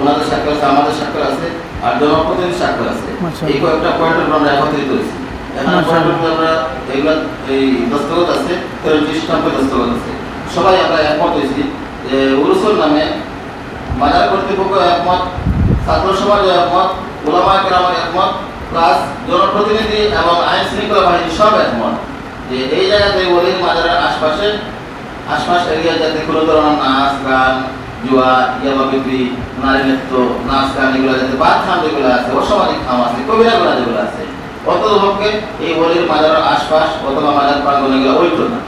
ওনাদের স্বাক্ষর আছে আমাদের স্বাক্ষর আছে আর জনপ্রতিনিধি স্বাক্ষর আছে। এই কয়েকটা পয়েন্টের উপর আমরা একত্রিত হয়েছি এখানে মাশাআল্লাহ। পয়েন্টের উপর আমরা এগুলা এই দস্তখত আছে তেরোটি স্টাম্পে দস্তখত আছে। সবাই আমরা একমত হয়েছি যে উরুসুল নামে বাজার কর্তৃপক্ষ একমত ছাত্র সমাজ একমত ওলামা কেরামের একমত প্লাস জনপ্রতিনিধি এবং আইন শৃঙ্খলা বাহিনী সব একমত যে এই জায়গাতে ওলির মাজারের আশপাশে আশপাশ এরিয়া যাতে কোনো ধরনের নাচ গান জুয়া নারী নৃত্য, নাচ বাদ যেগুলো আছে, অসামাজিক খাম আছে যেগুলো আছে আশপাশ অথবা এগুলো না।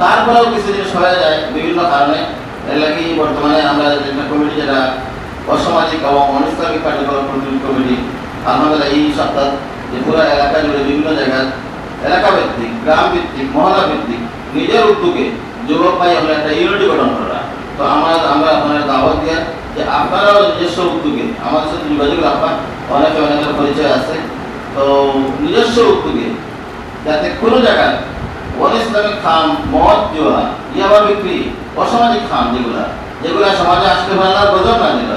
তারপরেও কিছু হয়ে যায় বিভিন্ন কারণে বর্তমানে আমরা কমিটি অসামাজিক এই সপ্তাহ যে এলাকা জুড়ে বিভিন্ন জায়গায় এলাকা ভিত্তিক গ্রাম ভিত্তিক মহল্লা ভিত্তিক নিজের উদ্যোগে যুবক ভাই আমরা একটা ইউনিটি গঠন করা। তো আমরা আমরা আপনার দাওয়াত দিয়ে যে আপনারাও নিজস্ব উদ্যোগে, আমাদের সাথে যোগাযোগ রাখবেন অনেকে অনেকের পরিচয় আছে। তো নিজস্ব উদ্যোগে, যাতে কোনো জায়গায় অন ইসলামিক খাম মদ জুয়া, ইয়াবা বিক্রি, অসামাজিক খাম যেগুলা যেগুলা সমাজে আসলে পারে না, গজব না দিল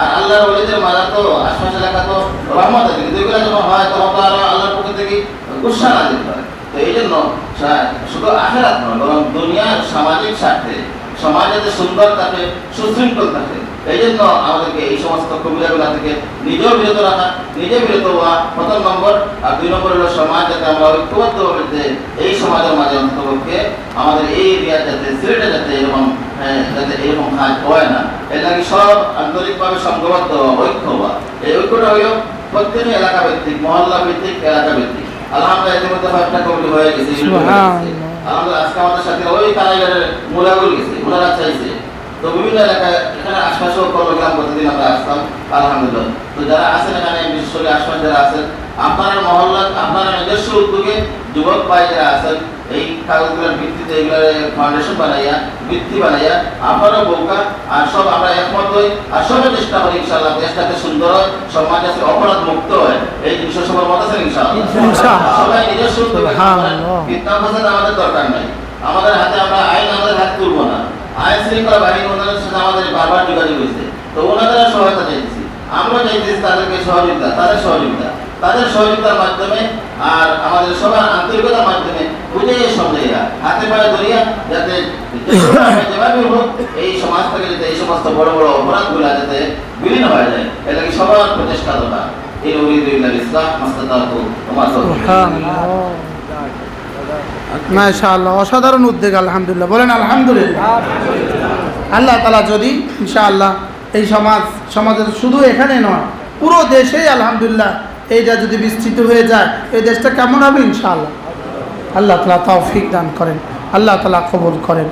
আর আল্লাহর ওলিদের মাজার তো আশপাশ এলাকা তো, রহমত আছে। কিন্তু এগুলা যখন হয়, তখন তো আরও আল্লাহর পক্ষ থেকে গুসা না দিতে পারে। তো এই জন্য শুধু আখেরাত নয়, বরং দুনিয়ার সামাজিক স্বার্থে সমাজ যাতে সুন্দর থাকে সুশৃঙ্খল থাকে এই জন্য আমাদেরকে এই সমস্ত কবিরাগুলা থেকে নিজেও বিরত রাখা নিজে বিরত হওয়া প্রথম নম্বর আর দুই নম্বর হলো সমাজ যাতে আমরা ঐক্যবদ্ধভাবে যে এই সমাজের মাঝে অন্ততপক্ষে আমাদের এই এরিয়া যাতে সিলেটে যাতে এরকম হ্যাঁ, যাতে এরকম কাজ হয় না এর লাগে সব আন্তরিকভাবে সংঘবদ্ধ হওয়া, ঐক্য হওয়া। এই ঐক্যটা হইল প্রত্যেক এলাকা ভিত্তিক মহল্লা ভিত্তিক এলাকা ভিত্তিক আলহামদুলিল্লাহ ইতিমধ্যে একটা কমিটি হয়ে গেছে। আমাদের আজকে আমাদের সাথে ওই কারাগারের মোলাগুল গেছে, মোলারা চাইছে। তো বিভিন্ন এলাকায় এখানে আশপাশেও কর্মগ্রাম প্রতিদিন আমরা আসতাম, আলহামদুলিল্লাহ। তো যারা আছেন এখানে, বিশেষ আশপাশ যারা আছেন, আপনারা মহল্লা আপনারা নিজস্ব উদ্যোগে যুবক ভাই যারা আছেন এই কাগজগুলোর ভিত্তিতে ফাউন্ডেশন বানাইয়া ভিত্তি বানাইয়া আর সব আমরা একমত হই আর সবাই চেষ্টা করি ইনশাআল্লাহ দেশটাকে সুন্দর হয় সমাজ আছে অপরাধ মুক্ত হয় এই জিনিস সবার মত আছে ইনশাআল্লাহ। সবাই সুবহানাল্লাহ। আমাদের দরকার নাই। আমাদের হাতে আমরা আইন আমাদের হাত তুলব না। আইন শৃঙ্খলা বাহিনী ওনাদের সাথে আমাদের বারবার যোগাযোগ হয়েছে। তো ওনাদের সহায়তা চাইতেছি। আমরা চাইতেছি তাদেরকে সহযোগিতা তাদের সহযোগিতা। তাদের সহযোগিতার মাধ্যমে আর আমাদের সবার আন্তরিকতার মাধ্যমে বুঝে সমঝাইয়া হাতে পায়ে ধরিয়া যাতে যেভাবে হোক এই সমাজ থেকে যাতে এই সমস্ত বড় বড় অপরাধগুলো যাতে বিলীন হয়ে যায় এটা কি সবার প্রচেষ্টা দরকার এই উরিদুল্লাহ ইসলাম মাস্তাদাতু মাশাআল্লাহ অসাধারণ উদ্যোগ আলহামদুলিল্লাহ। বলেন আলহামদুলিল্লাহ। আল্লাহ তালা যদি ইনশাআল্লাহ এই সমাজ সমাজের শুধু এখানে নয় পুরো দেশেই আলহামদুলিল্লাহ এইটা যদি বিস্তৃত হয়ে যায় এই দেশটা কেমন হবে ইনশাআল্লাহ? আল্লাহ তালা তৌফিক দান করেন আল্লাহ তালা কবুল করেন।